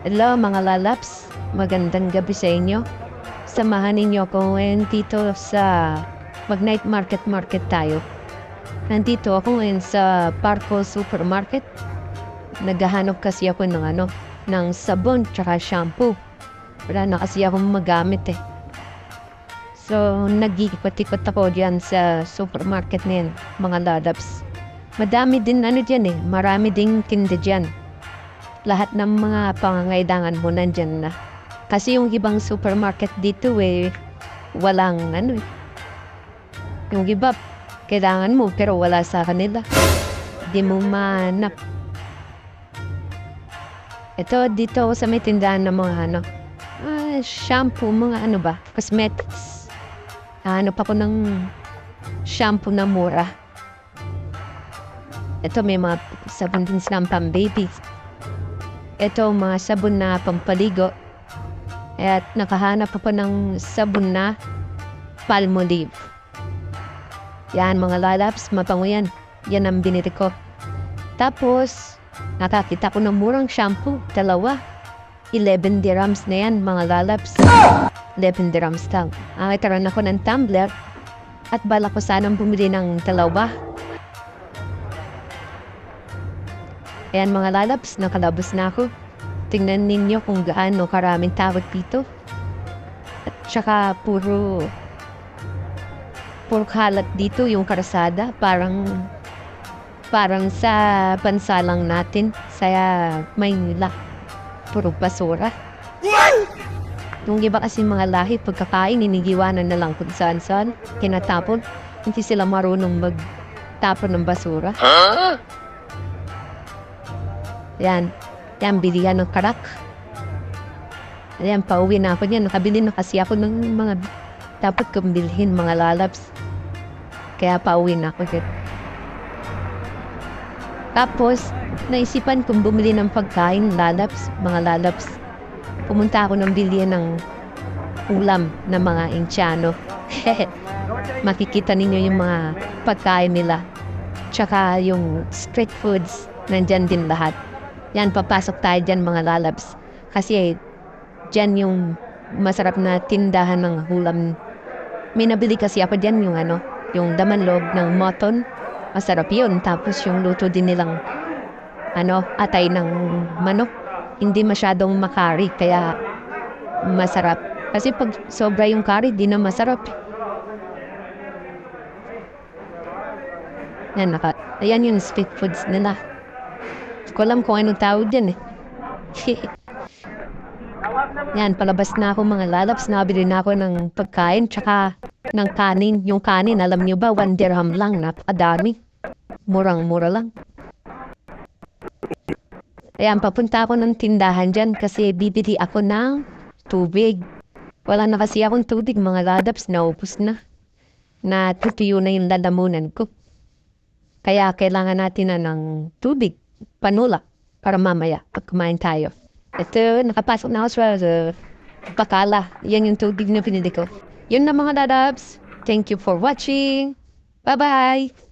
Hello mga lalaps, magandang gabi sa inyo. Samahan ninyo ako ngayon dito sa Mag-Night Market Market tayo. Nandito ako ngayon sa Parco Supermarket. Naghahanap kasi ako ng ano, ng sabon tsaka shampoo. Wala na kasi akong magamit eh. So, nag-ikot-ikot ako dyan sa supermarket na yan, mga lalaps. Madami din ano dyan eh, marami ding tinda dyan lahat ng mga pangangailangan mo nandyan na. Kasi yung ibang supermarket dito eh, walang ano eh. Yung iba, kailangan mo pero wala sa kanila. Di mo manap. Ito, dito ako sa may tindahan ng mga ano, ah, shampoo, mga ano ba, cosmetics. Ano pa ko ng shampoo na mura. Ito, may mga sabon din silang pang baby. Ito mga sabon na pampaligo. At nakahanap pa po ng sabon na palmolive. Yan mga lalaps, mapango yan. Yan ang binili ko. Tapos, nakakita ko ng murang shampoo. Dalawa. 11 dirhams na yan mga lalaps. 11 dirhams lang. Ang itaran ako ng tumbler. At bala ko sanang bumili ng dalawa. Ayan mga lalabs, nakalabas na ako. Tingnan ninyo kung gaano karaming tawag dito. At saka puro puro kalat dito yung karasada. Parang parang sa bansa lang natin sa Maynila. Puro basura. Yung iba kasi mga lahi, pagkakain, inigiwanan na lang kung saan-saan. Kinatapon. Hindi sila marunong magtapon ng basura. Yan. Yan, bilihan ng karak. Yan, pauwi na ako niyan. Nakabili na kasi ako ng mga dapat kong bilhin, mga lalabs. Kaya pauwi na ako dyan. Tapos, naisipan kong bumili ng pagkain, lalabs, mga lalabs. Pumunta ako ng bilihan ng ulam ng mga Indiano. Makikita ninyo yung mga pagkain nila. Tsaka yung street foods, nandyan din lahat. Yan, papasok tayo dyan mga lalabs. Kasi dyan yung masarap na tindahan ng ulam. May nabili kasi ako dyan yung ano, yung daman loob ng mutton. Masarap yun. Tapos yung luto din nilang ano, atay ng manok. Hindi masyadong makari, kaya masarap. Kasi pag sobra yung curry, di na masarap. Yan, naka, ayan yung street foods nila. Alam kung anong tawag dyan eh. Yan, palabas na ako mga lalabs. Nabili na ako ng pagkain, tsaka ng kanin. Yung kanin, alam niyo ba, one dirham lang, napakadami. Murang-mura lang. Ayan, papunta ako ng tindahan dyan kasi bibili ako ng tubig. Wala na kasi akong tubig, mga ladabs, naupos na. Na tutuyo na yung lalamunan ko. Kaya kailangan natin na ng tubig, panula, para mamaya pag kumain tayo. Ito, nakapasok na ako sa bakala. Yan yung tubig na pinili ko. Yun na mga ladabs. Thank you for watching. Bye-bye!